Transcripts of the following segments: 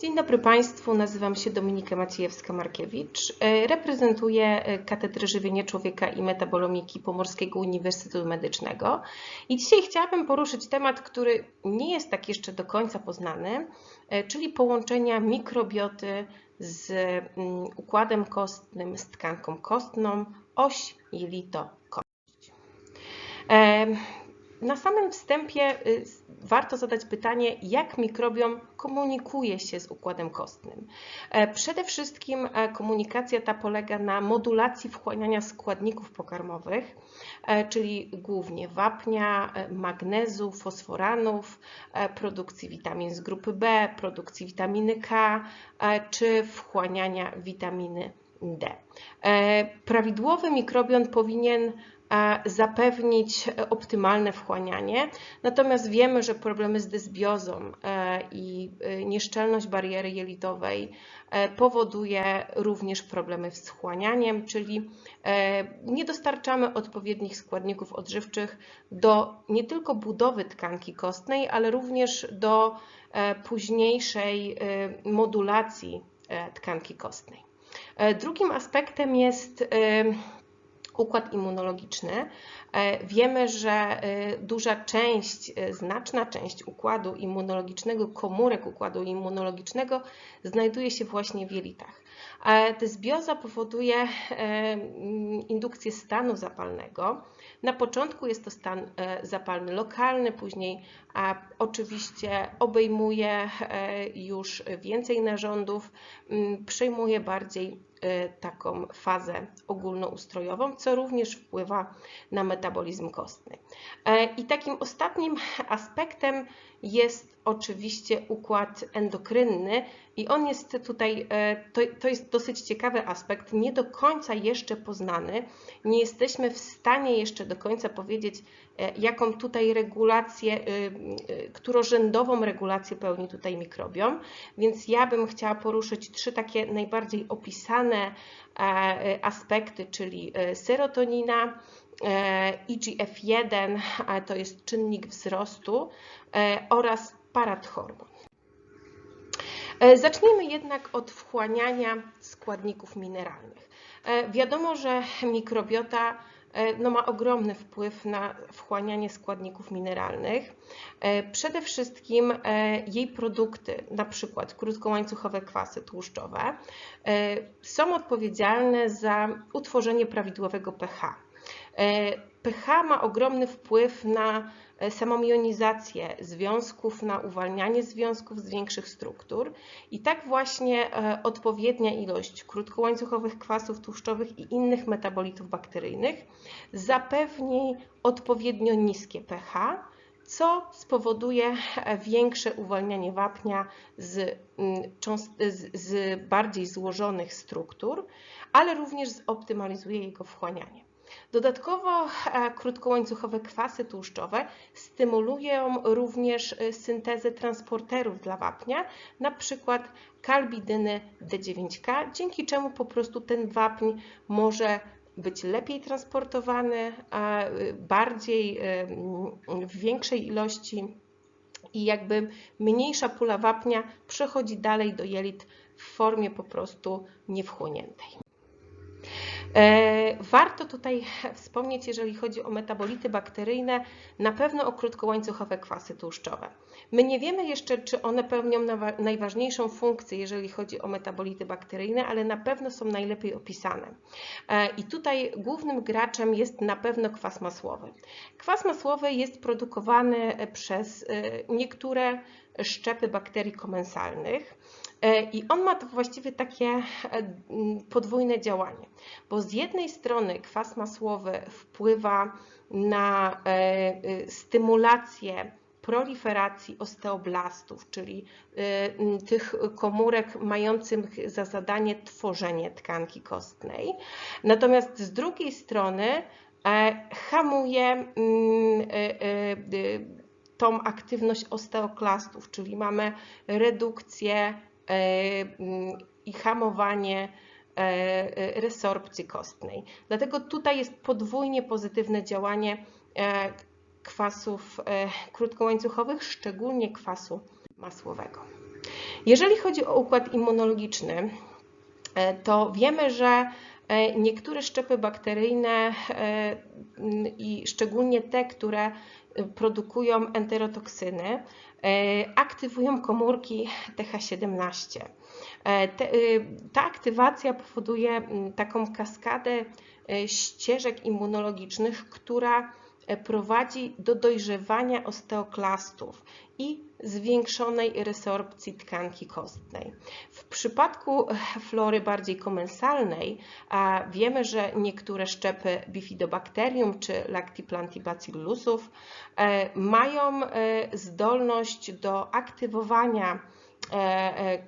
Dzień dobry Państwu, nazywam się Dominika Maciejewska-Markiewicz. E, Reprezentuję e, Katedrę Żywienia Człowieka i Metabolomiki Pomorskiego Uniwersytetu Medycznego. I dzisiaj chciałabym poruszyć temat, który nie jest tak jeszcze do końca poznany, e, czyli połączenia mikrobioty z mm, układem kostnym, z tkanką kostną, oś jelito-kość. Na samym wstępie y, warto zadać pytanie, jak mikrobiom komunikuje się z układem kostnym. E, Przede wszystkim e, komunikacja ta polega na modulacji wchłaniania składników pokarmowych, e, czyli głównie wapnia, magnezu, fosforanów, produkcji witamin z grupy B, produkcji witaminy K czy wchłaniania witaminy D. Prawidłowy mikrobiom powinien zapewnić e, optymalne wchłanianie, natomiast wiemy, że problemy z dysbiozą e, i e, nieszczelność bariery jelitowej powoduje również problemy z wchłanianiem, czyli nie dostarczamy odpowiednich składników odżywczych do nie tylko budowy tkanki kostnej, ale również do późniejszej modulacji tkanki kostnej. Drugim aspektem jest układ immunologiczny. E, Wiemy, że e, duża część, e, znaczna część układu immunologicznego, komórek układu immunologicznego znajduje się właśnie w jelitach. Dysbioza powoduje indukcję stanu zapalnego. Na początku jest to stan zapalny lokalny, później oczywiście obejmuje już więcej narządów, przejmuje bardziej taką fazę ogólnoustrojową, co również wpływa na metabolizm kostny. E, I takim ostatnim aspektem jest oczywiście układ endokrynny i on jest tutaj, e, to, to jest dosyć ciekawy aspekt, nie do końca jeszcze poznany. Nie jesteśmy w stanie jeszcze do końca powiedzieć, e, jaką tutaj regulację, y, którorzędową regulację pełni tutaj mikrobiom, więc ja bym chciała poruszyć trzy takie najbardziej opisane e, e, aspekty, czyli e, serotonina, e, IGF-1 a to jest czynnik wzrostu e, oraz parathormon. E, Zacznijmy jednak od wchłaniania składników mineralnych. E, Wiadomo, że mikrobiota e, no, ma ogromny wpływ na wchłanianie składników mineralnych. Przede wszystkim jej produkty, na przykład krótkołańcuchowe kwasy tłuszczowe, są odpowiedzialne za utworzenie prawidłowego pH. PH ma ogromny wpływ na samą jonizację związków, na uwalnianie związków z większych struktur i tak właśnie e, odpowiednia ilość krótkołańcuchowych kwasów tłuszczowych i innych metabolitów bakteryjnych zapewni odpowiednio niskie pH, co spowoduje e, większe uwalnianie wapnia z, z, z bardziej złożonych struktur, ale również zoptymalizuje jego wchłanianie. Dodatkowo e, krótkołańcuchowe kwasy tłuszczowe stymulują również e, syntezę transporterów dla wapnia, na przykład kalbidyny D9K, dzięki czemu po prostu ten wapń może być lepiej transportowany, e, bardziej w większej ilości i jakby mniejsza pula wapnia przechodzi dalej do jelit w formie po prostu niewchłoniętej. E, Warto tutaj wspomnieć, jeżeli chodzi o metabolity bakteryjne, na pewno o krótkołańcuchowe kwasy tłuszczowe. My nie wiemy jeszcze, czy one pełnią najważniejszą funkcję, jeżeli chodzi o metabolity bakteryjne, ale na pewno są najlepiej opisane. E, I tutaj głównym graczem jest na pewno kwas masłowy. Kwas masłowy jest produkowany przez e, niektóre szczepy bakterii komensalnych. E, I on ma to właściwie takie e, podwójne działanie, bo z jednej strony kwas masłowy wpływa na e, stymulację proliferacji osteoblastów, czyli tych komórek mających za zadanie tworzenie tkanki kostnej. Natomiast z drugiej strony hamuje tą aktywność osteoklastów, czyli mamy redukcję i hamowanie e, e, resorpcji kostnej. Dlatego tutaj jest podwójnie pozytywne działanie e, kwasów e, krótkołańcuchowych, szczególnie kwasu masłowego. Jeżeli chodzi o układ immunologiczny, to wiemy, że niektóre szczepy bakteryjne i szczególnie te, które produkują enterotoksyny, aktywują komórki TH17. ta aktywacja powoduje taką kaskadę ścieżek immunologicznych, która prowadzi do dojrzewania osteoklastów i zwiększonej resorpcji tkanki kostnej. W przypadku flory bardziej komensalnej wiemy, że niektóre szczepy bifidobakterium czy lactiplantibacillusów mają zdolność do aktywowania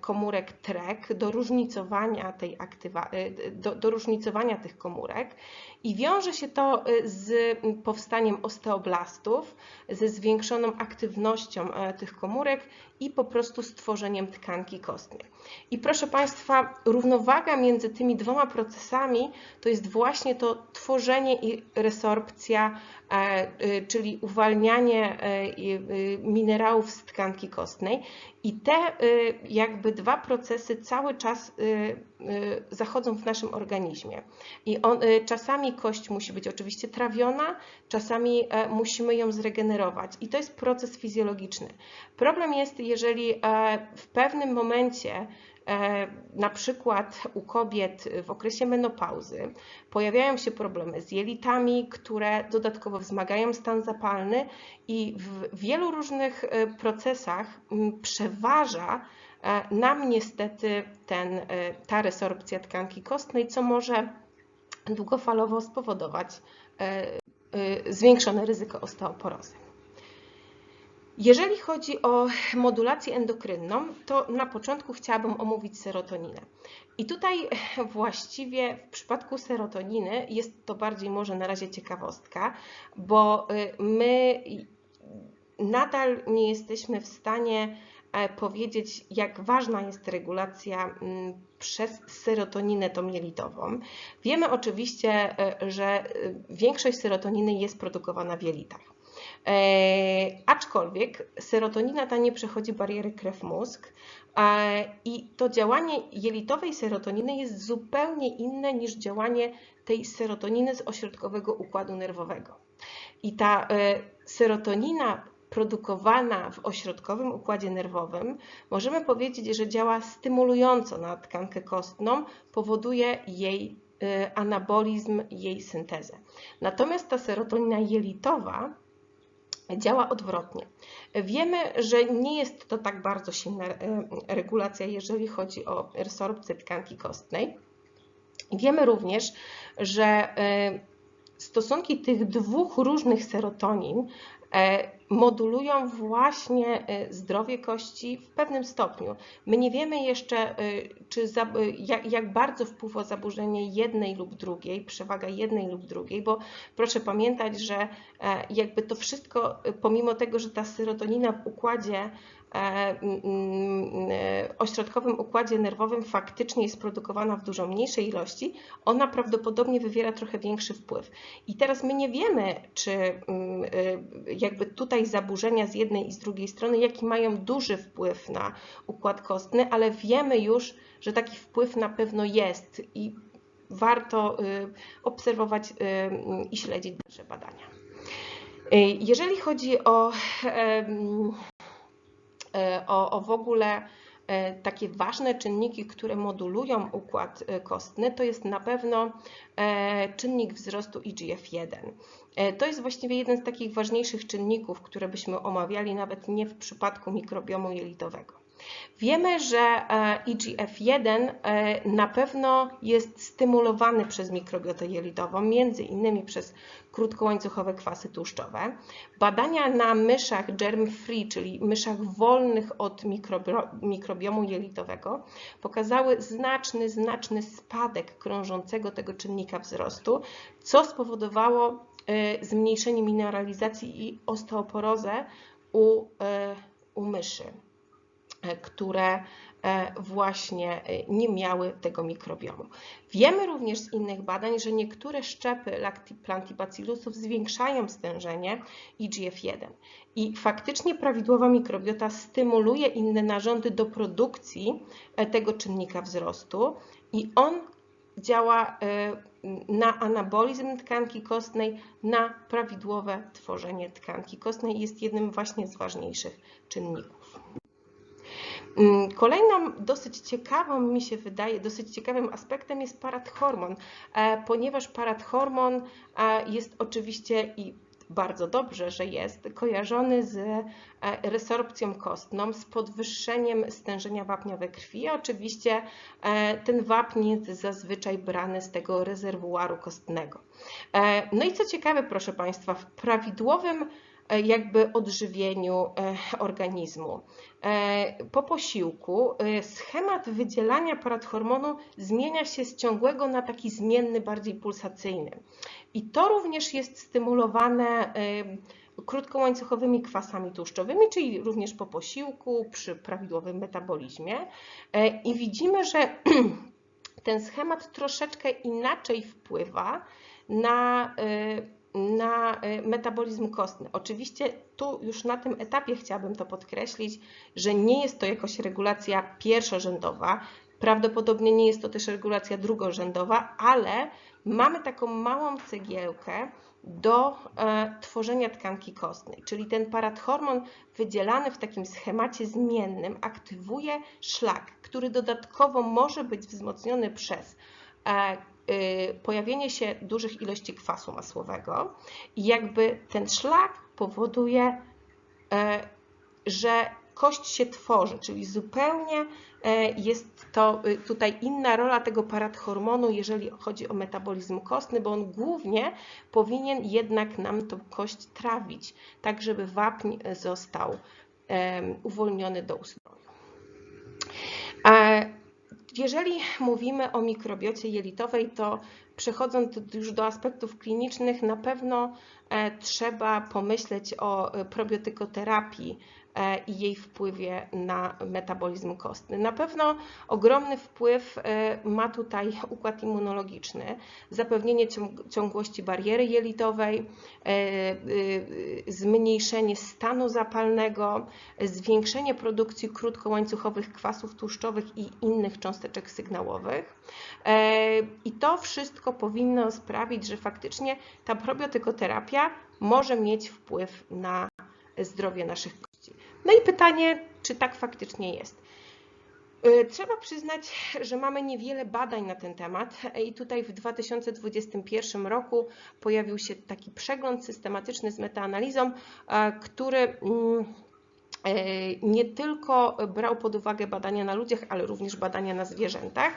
komórek TREK, do różnicowania, tej aktywa, do, do różnicowania tych komórek i wiąże się to z powstaniem osteoblastów, ze zwiększoną aktywnością tych komórek i po prostu stworzeniem tkanki kostnej. I proszę Państwa, równowaga między tymi dwoma procesami to jest właśnie to tworzenie i resorpcja, czyli uwalnianie minerałów z tkanki kostnej. I te jakby dwa procesy cały czas zachodzą w naszym organizmie. I on, czasami kość musi być oczywiście trawiona, czasami musimy ją zregenerować. I to jest proces fizjologiczny. Problem jest, jeżeli w pewnym momencie na przykład u kobiet w okresie menopauzy pojawiają się problemy z jelitami, które dodatkowo wzmagają stan zapalny i w wielu różnych procesach przeważa nam niestety ten, ta resorpcja tkanki kostnej, co może długofalowo spowodować zwiększone ryzyko osteoporozy. Jeżeli chodzi o modulację endokrynną, to na początku chciałabym omówić serotoninę. I tutaj właściwie w przypadku serotoniny jest to bardziej może na razie ciekawostka, bo my nadal nie jesteśmy w stanie powiedzieć, jak ważna jest regulacja przez serotoninę tomielitową. Wiemy oczywiście, że większość serotoniny jest produkowana w jelitach. E, aczkolwiek serotonina ta nie przechodzi bariery krew-mózg e, i to działanie jelitowej serotoniny jest zupełnie inne niż działanie tej serotoniny z ośrodkowego układu nerwowego. I ta e, serotonina produkowana w ośrodkowym układzie nerwowym, możemy powiedzieć, że działa stymulująco na tkankę kostną, powoduje jej anabolizm, jej syntezę. Natomiast ta serotonina jelitowa działa odwrotnie. Wiemy, że nie jest to tak bardzo silna e, regulacja, jeżeli chodzi o resorpcję tkanki kostnej. Wiemy również, że e, stosunki tych dwóch różnych serotonin modulują właśnie e, zdrowie kości w pewnym stopniu. My nie wiemy jeszcze, e, czy jak, jak bardzo wpływa zaburzenie jednej lub drugiej, przewaga jednej lub drugiej, bo proszę pamiętać, że jakby to wszystko, pomimo tego, że ta serotonina w układzie E, ośrodkowym układzie nerwowym faktycznie jest produkowana w dużo mniejszej ilości, ona prawdopodobnie wywiera trochę większy wpływ. I teraz my nie wiemy, czy e, jakby tutaj zaburzenia z jednej i z drugiej strony, jaki mają duży wpływ na układ kostny, ale wiemy już, że taki wpływ na pewno jest i warto y, obserwować y, i śledzić nasze badania. Y, jeżeli chodzi o o, o w ogóle takie ważne czynniki, które modulują układ e, kostny, to jest na pewno czynnik wzrostu IGF-1. To jest właściwie jeden z takich ważniejszych czynników, które byśmy omawiali nawet nie w przypadku mikrobiomu jelitowego. Wiemy, że IGF-1 na pewno jest stymulowany przez mikrobiotę jelitową, między innymi przez krótkołańcuchowe kwasy tłuszczowe. Badania na myszach germ-free, czyli myszach wolnych od mikrobiomu jelitowego, pokazały znaczny, znaczny spadek krążącego tego czynnika wzrostu, co spowodowało e, zmniejszenie mineralizacji i osteoporozę u, e, u myszy, e, które właśnie nie miały tego mikrobiomu. Wiemy również z innych badań, że niektóre szczepy Lactobacillusów zwiększają stężenie IGF-1 i faktycznie prawidłowa mikrobiota stymuluje inne narządy do produkcji tego czynnika wzrostu i on działa na anabolizm tkanki kostnej, na prawidłowe tworzenie tkanki kostnej jest jednym właśnie z ważniejszych czynników. Mm, kolejną dosyć ciekawą, mi się wydaje, dosyć ciekawym aspektem jest parathormon, e, ponieważ parathormon e, jest oczywiście i bardzo dobrze, że jest kojarzony z e, resorpcją kostną, z podwyższeniem stężenia wapnia we krwi. Oczywiście ten wapń jest zazwyczaj brany z tego rezerwuaru kostnego. No i co ciekawe, proszę Państwa, w prawidłowym jakby odżywieniu e, organizmu. E, po posiłku schemat wydzielania parathormonu zmienia się z ciągłego na taki zmienny, bardziej pulsacyjny. I to również jest stymulowane krótkołańcuchowymi kwasami tłuszczowymi, czyli również po posiłku, przy prawidłowym metabolizmie. I widzimy, że ten schemat troszeczkę inaczej wpływa na na y, metabolizm kostny. Oczywiście tu już na tym etapie chciałabym to podkreślić, że nie jest to jakoś regulacja pierwszorzędowa, prawdopodobnie nie jest to też regulacja drugorzędowa, ale mamy taką małą cegiełkę do e, tworzenia tkanki kostnej, czyli ten parathormon wydzielany w takim schemacie zmiennym aktywuje szlak, który dodatkowo może być wzmocniony przez e, pojawienie się dużych ilości kwasu masłowego i jakby ten szlak powoduje, e, że kość się tworzy, czyli zupełnie e, jest to y, tutaj inna rola tego parathormonu, jeżeli chodzi o metabolizm kostny, bo on głównie powinien jednak nam tą kość trawić, tak żeby wapń został uwolniony do ustroju. Jeżeli mówimy o mikrobiocie jelitowej, to przechodząc już do aspektów klinicznych, na pewno e, trzeba pomyśleć o e, probiotykoterapii E, i jej wpływie na metabolizm kostny. Na pewno ogromny wpływ ma tutaj układ immunologiczny, zapewnienie ciągłości bariery jelitowej, zmniejszenie stanu zapalnego, zwiększenie produkcji krótkołańcuchowych kwasów tłuszczowych i innych cząsteczek sygnałowych. I to wszystko powinno sprawić, że faktycznie ta probiotykoterapia może mieć wpływ na zdrowie naszych no i pytanie, czy tak faktycznie jest. Y, trzeba przyznać, że mamy niewiele badań na ten temat i tutaj w 2021 roku pojawił się taki przegląd systematyczny z metaanalizą, który mm, nie tylko brał pod uwagę badania na ludziach, ale również badania na zwierzętach.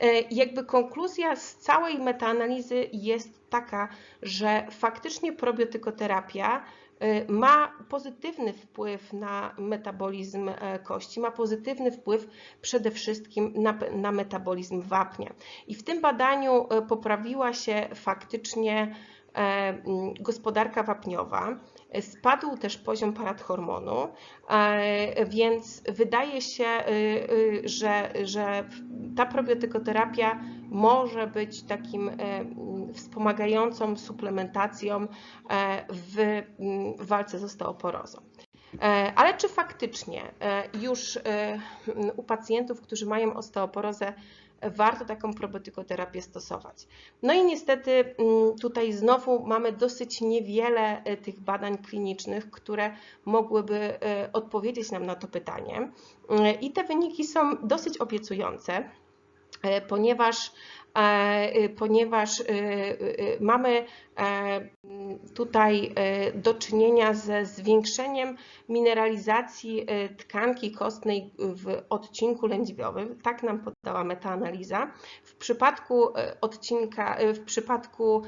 E, jakby konkluzja z całej metaanalizy jest taka, że faktycznie probiotykoterapia Y, ma pozytywny wpływ na metabolizm e, kości, ma pozytywny wpływ przede wszystkim na, na metabolizm wapnia. I w tym badaniu e, poprawiła się faktycznie e, gospodarka wapniowa. Spadł też poziom parathormonu, więc wydaje się, że, że ta probiotykoterapia może być takim wspomagającą suplementacją e, w walce z osteoporozą. E, ale czy faktycznie e, już u pacjentów, którzy mają osteoporozę, warto taką probiotykoterapię stosować? No i niestety tutaj znowu mamy dosyć niewiele tych badań klinicznych, które mogłyby odpowiedzieć nam na to pytanie. I te wyniki są dosyć obiecujące, ponieważ E, y, ponieważ mamy e, tutaj e, do czynienia ze zwiększeniem mineralizacji tkanki kostnej w odcinku lędźwiowym. Tak nam podała metaanaliza. W przypadku odcinka, w przypadku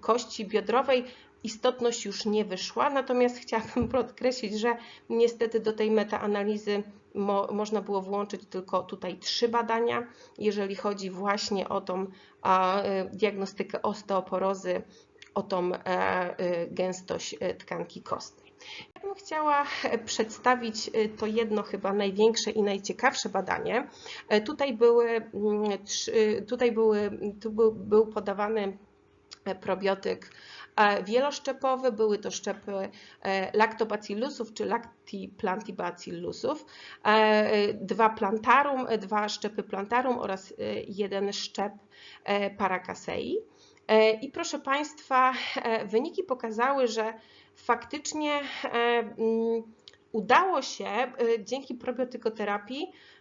kości biodrowej istotność już nie wyszła, natomiast chciałabym podkreślić, że niestety do tej metaanalizy mo, można było włączyć tylko tutaj trzy badania, jeżeli chodzi właśnie o tą a, e, diagnostykę osteoporozy, o tą a, e, e, gęstość tkanki kostnej. Ja bym chciała przedstawić to jedno chyba największe i najciekawsze badanie. Tutaj, były, mm, tutaj były, tu był, był podawany probiotyk wieloszczepowy, były to szczepy e, lactobacillusów czy lactiplantibacillusów, e, dwa plantarum, e, dwa szczepy plantarum oraz e, jeden szczep e, paracasei. E, I proszę Państwa, e, wyniki pokazały, że faktycznie e, udało się e, dzięki probiotykoterapii e,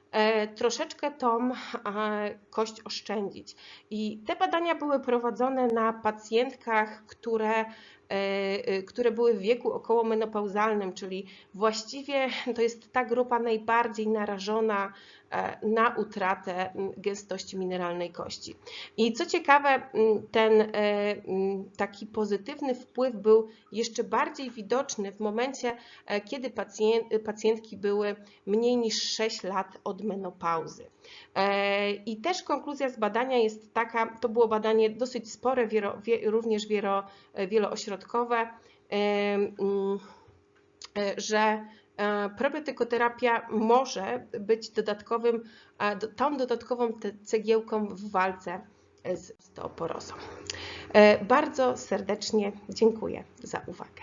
troszeczkę tą e, kość oszczędzić. I te badania były prowadzone na pacjentkach, które, e, e, które były w wieku okołomenopauzalnym, czyli właściwie to jest ta grupa najbardziej narażona e, na utratę m, gęstości mineralnej kości. I co ciekawe, m, ten e, m, taki pozytywny wpływ był jeszcze bardziej widoczny w momencie, e, kiedy pacjent, pacjentki były mniej niż 6 lat od menopauzy. E, I też konkluzja z badania jest taka, to było badanie dosyć spore, wielo, wie, również wielo, wieloośrodkowe, e, mm, e, że e, probiotykoterapia może być dodatkowym, e, do- tą dodatkową cegiełką w walce z osteoporozą. E, Bardzo serdecznie dziękuję za uwagę.